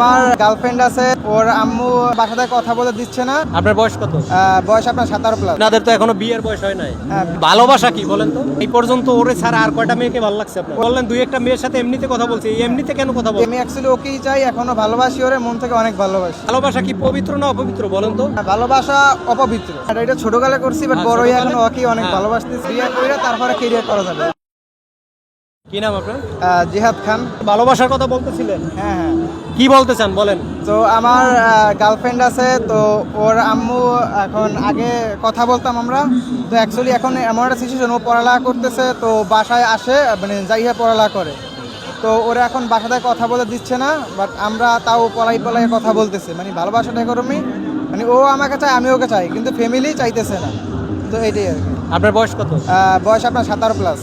আমার গার্লফ্রেন্ড আছে ওর আম্মু বাসাতে কথা বলে দিচ্ছে না। আপনার বয়স কত? বয়স আপনার সাতারো প্লাস আপনাদের তো এখনও বিয়ের বয়স হয় নাই। হ্যাঁ। ভালোবাসা কি বলেন তো? এই পর্যন্ত ওরে ছাড়া আর কয়টা মেয়েকে ভালো লাগছে আপনার? বললেন দুই একটা মেয়ের সাথে এমনিতে কথা বলছি এমনিতে কেন কথা বল আমি অ্যাকচুয়ালি ওকেই চাই এখনও ভালোবাসি ওরে মন থেকে অনেক ভালোবাসি। ভালোবাসা কি পবিত্র না অপবিত্র বলেন তো? ভালোবাসা অপবিত্র। এটা ছোটকালে করছি বাট হ্যাঁ, বড় হয়ে এখন ওকেই অনেক হ্যাঁ। ভালোবাসতেছি। বিয়ে করে তারপরে কেরিয়ার করা যাবে। কি নাম আপনার? জিহাদ খান। ভালোবাসার কথা বলতেছিলেন? হ্যাঁ হ্যাঁ। কি বলতে চান বলেন। তো আমার গার্লফ্রেন্ড আছে তো ওর আম্মু এখন আগে কথা বলতাম আমরা। তো অ্যাকচুয়ালি এখন এমন একটা সিচুয়েশন ও পড়ালেখা করতেছে তো বাসায় আসে মানে যাই যাইয়া পড়ালেখা করে। তো ওরা এখন বাসাতে কথা বলে দিচ্ছে না বাট আমরা তাও পলাই পলাই কথা বলতেছে। মানে ভালোবাসাটা এরকমই মানে ও আমাকে চায় আমি ওকে চাই কিন্তু ফ্যামিলি চাইতেছে না। তো আর কি। আপনার বয়স কত? বয়স আপনার সাতারো প্লাস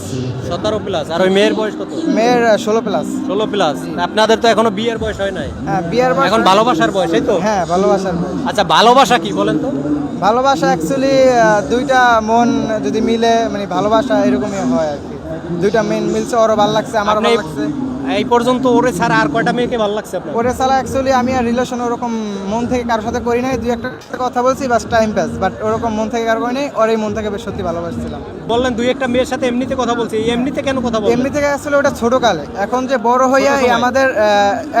সতেরো প্লাস আর ওই মেয়ের বয়স কত? মেয়ের ষোলো প্লাস ষোলো প্লাস আপনাদের তো এখনও বিয়ের বয়স হয় নাই। হ্যাঁ বিয়ের বয়স এখন ভালোবাসার বয়স এই তো? হ্যাঁ ভালোবাসার বয়স। আচ্ছা ভালোবাসা কি বলেন তো? ভালোবাসা অ্যাকচুয়ালি দুইটা মন যদি মিলে মানে ভালোবাসা এরকমই হয় আর কি। দুইটা মেন মিলছে ওরও ভালো লাগছে আমারও ভালো লাগছে। এই পর্যন্ত ওরে ছাড়া আর কয়টা মেয়েকে ভালো লাগছে আপনার? ওরে ছাড়া অ্যাকচুয়ালি আমি আর রিলেশন ওরকম মন থেকে কারোর সাথে করি নাই। দুই একটা কথা বলছি বাস টাইম পাস বাট ওরকম মন থেকে কারও করি নাই ওর এই মন থেকে বেশ সত্যি ভালোবাসছিলাম। বললেন দুই একটা মেয়ের সাথে এমনিতে কথা বলছি এমনিতে কেন কথা বলছেন এমনি থেকে আসলে ওটা ছোট কালে এখন যে বড় হইয়া। আমাদের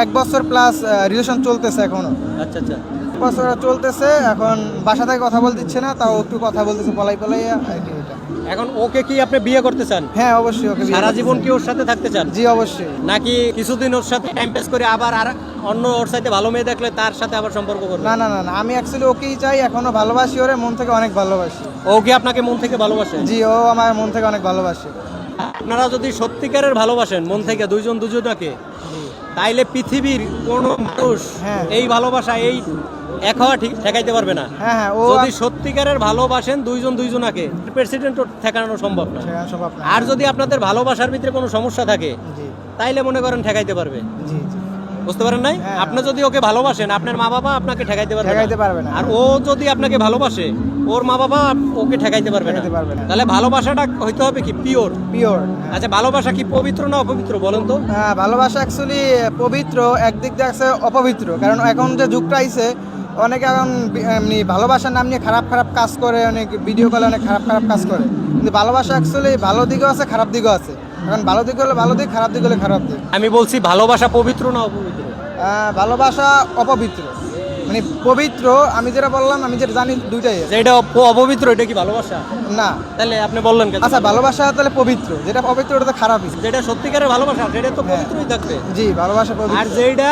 এক বছর প্লাস রিলেশন চলতেছে এখনও। আচ্ছা আচ্ছা। বছর চলতেছে এখন বাসা থেকে কথা বলতে দিচ্ছে না তাও একটু কথা বলতেছে পলাই পলাই আর কি। এটা। এখন ওকে কি আপনি বিয়ে করতে চান? হ্যাঁ অবশ্যই ওকে বিয়ে সারা করতে জীবন চাই। কি ওর সাথে থাকতে চান? জি অবশ্যই। নাকি কিছুদিন ওর সাথে টাইম পাস করে আবার আর অন্য ওর সাথে ভালো মেয়ে দেখলে তার সাথে আবার সম্পর্ক করবেন না না না না আমি অ্যাকচুয়ালি ওকেই চাই এখনও ভালোবাসি ওরে মন থেকে অনেক ভালোবাসি। ও কি আপনাকে মন থেকে ভালোবাসে? জি ও আমার মন থেকে অনেক ভালোবাসে। আপনারা যদি সত্যিকারের ভালোবাসেন মন থেকে দুইজন দুজনাকে তাইলে পৃথিবীর কোনো মানুষ হ্যাঁ। এই ভালোবাসা এই এক হওয়া ঠিক ঠেকাইতে পারবে না। হ্যাঁ হ্যাঁ যদি সত্যিকারের ভালোবাসেন দুইজন দুইজনাকে প্রেসিডেন্ট ঠেকানো সম্ভব না। আর যদি আপনাদের ভালোবাসার ভিতরে কোনো সমস্যা থাকে তাইলে মনে করেন ঠেকাইতে পারবে। জি জি। বুঝতে পারেন নাই? হ্যাঁ। আপনি যদি ওকে ভালোবাসেন আপনার মা বাবা আপনাকে ঠেকাইতে পারবে ঠেকাইতে পারবে না। আর ও যদি আপনাকে ভালোবাসে ওর মা বাবা ওকে ঠেকাইতে পারবে না। পারবে না। তাহলে ভালোবাসাটা হইতে হবে কি? পিওর। পিওর আচ্ছা ভালোবাসা কি পবিত্র না অপবিত্র বলেন তো? হ্যাঁ ভালোবাসা অ্যাকচুয়ালি পবিত্র একদিক দিয়ে আছে অপবিত্র। কারণ এখন যে যুগটা আইছে অনেকে এখন এমনি ভালোবাসার নাম নিয়ে খারাপ খারাপ কাজ করে অনেক ভিডিও কলে অনেক খারাপ খারাপ কাজ করে। কিন্তু ভালোবাসা অ্যাকচুয়ালি ভালো দিকও আছে খারাপ দিকও আছে। এখন ভালো দিক হলে ভালো দিক খারাপ দিক হলে খারাপ দিক। আমি বলছি ভালোবাসা পবিত্র না অপবিত্র? ভালোবাসা অপবিত্র। মানে পবিত্র আমি যেটা বললাম আমি যেটা জানি দুইটাই এটা অপবিত্র এটা কি ভালোবাসা? না। তাহলে আপনি বললেন কেন? আচ্ছা ভালোবাসা তাহলে পবিত্র। যেটা পবিত্র ওটা তো খারাপই যেটা সত্যিকারের ভালোবাসা সেটা তো হ্যাঁ। পবিত্রই থাকবে। জি ভালোবাসা পবিত্র। আর যেটা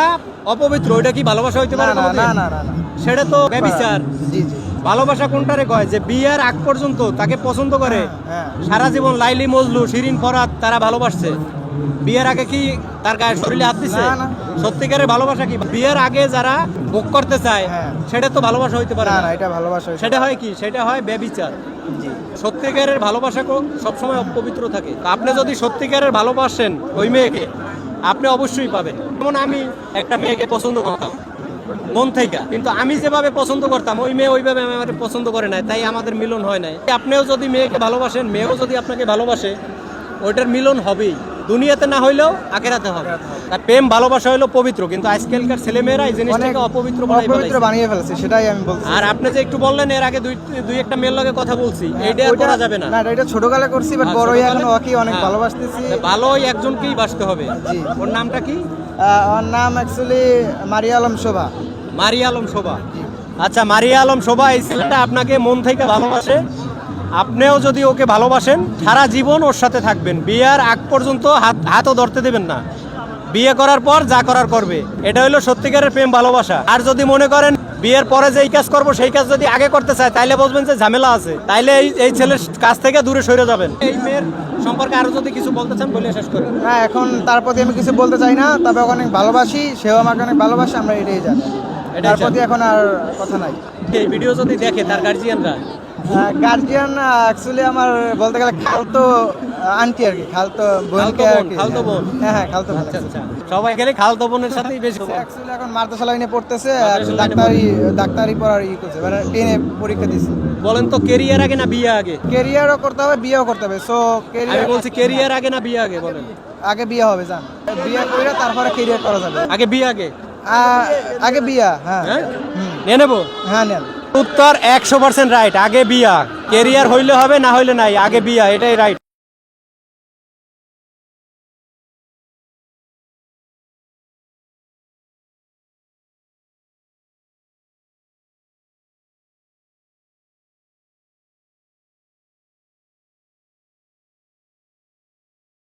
অপবিত্র ওইটা কি ভালোবাসা হইতে পারে না না না না সেটা তো ব্যবিচার। জি জি। ভালোবাসা কোনটারে কয়? যে বিয়ের আগ পর্যন্ত তাকে পছন্দ করে। হ্যাঁ সারা জীবন লাইলি মজলু শিরিন ফরাত তারা ভালোবাসছে। বিয়ের আগে কি তার গায়ে শরীরে হাত দিছে। সত্যিকারের ভালোবাসা কি? বিয়ের আগে যারা ভোগ করতে চায় হ্যাঁ। সেটা তো ভালোবাসা হইতে পারে না এটা ভালোবাসা সেটা হয় কি? সেটা হয় ব্যবিচার। সত্যিকারের ভালোবাসা কো- সবসময় অপবিত্র থাকে। আপনি যদি সত্যিকারের ভালোবাসেন ওই মেয়েকে আপনি অবশ্যই পাবেন। যেমন আমি একটা মেয়েকে পছন্দ করতাম। মন থেকে। কিন্তু আমি যেভাবে পছন্দ করতাম, ওই মেয়ে ওইভাবে আমার পছন্দ করে নাই, তাই আমাদের মিলন হয় নাই। আপনিও যদি মেয়েকে ভালোবাসেন, মেয়েও যদি আপনাকে ভালোবাসে, ওইটার মিলন হবেই। দুনিয়াতে না হইলেও আখেরাতে হবে। আর প্রেম ভালোবাসা হলো পবিত্র কিন্তু আজকালকার ছেলেমেয়েরা এই জিনিসটাকে অপবিত্র অপবিত্র বানিয়ে ফেলছে সেটাই আমি বলছি আর আপনি যে একটু বললেন এর আগে দুই দুই একটা মেয়ের লগে কথা বলছি এইটা আর করা যাবে না। না এটা ছোটকালে করছি বাট বড় হয়ে এখন ওকে অনেক হ্যাঁ। ভালোবাসতেছি। ভালো ওই একজনকেই বাসতে হবে। জি। ওর নামটা কি? ওর নাম অ্যাকচুয়ালি মারিয়া আলম শোভা। মারিয়া আলম শোভা আচ্ছা মারিয়া আলম শোভা এই ছেলেটা আপনাকে মন থেকে ভালোবাসে। আপনিও যদি ওকে ভালোবাসেন সারা জীবন ওর সাথে থাকবেন। বিয়ের আগ পর্যন্ত হাত হাতও ধরতে দেবেন না। বিয়ে করার পর যা করার করবে। এটা হলো সত্যিকারের প্রেম ভালোবাসা। আর যদি মনে করেন বিয়ের পরে যে এই কাজ করব সেই কাজ যদি আগে করতে চায় তাইলে বুঝবেন যে ঝামেলা আছে। তাইলে এই এই ছেলের কাছ থেকে দূরে সরে যাবেন। এই মেয়ের সম্পর্কে আরও যদি কিছু বলতে চান বলে শেষ করি না এখন তার প্রতি আমি কিছু বলতে চাই না তবে অনেক ভালোবাসি সেও আমাকে অনেক ভালোবাসে আমরা এটাই জানি। এটাই তার প্রতি এখন আর কথা নাই। এই ভিডিও যদি দেখে তার গার্জিয়ানরা গার্জিয়ান অ্যাকচুয়ালি আমার বলতে গেলে খালতো আন্টি আর কি খালতো বোনকে আর বোন, কি খালতো বোন। হ্যাঁ হ্যাঁ খালতো বোন। আচ্ছা আচ্ছা। সবাই গেলে খালতো বোনের সাথেই বেশি অ্যাকচুয়ালি এখন মাদ্রাসা লাইনে পড়তেছে ডাক্তারি ডাক্তারি পড়ার ই করছে মানে টেনে পরীক্ষা দিছে। বলেন তো আগে না বিয়ে আগে? কেরিয়ারও করতে হবে বিয়েও করতে হবে। সো আমি কেরিয়ার বলছি কেরিয়ার আগে না বিয়ে আগে বলেন। আগে বিয়ে হবে জান। বিয়ে করে তারপরে কেরিয়ার করা যাবে। আগে বিয়ে আগে? আগে বিয়া হ্যাঁ। হ্যাঁ? হুম। নিয়ে নেব? হ্যাঁ নেন উত্তর একশো পার্সেন্ট রাইট আগে বিয়া। কেরিয়ার হইলে হবে, না হইলে নাই, আগে বিয়া, এটাই রাইট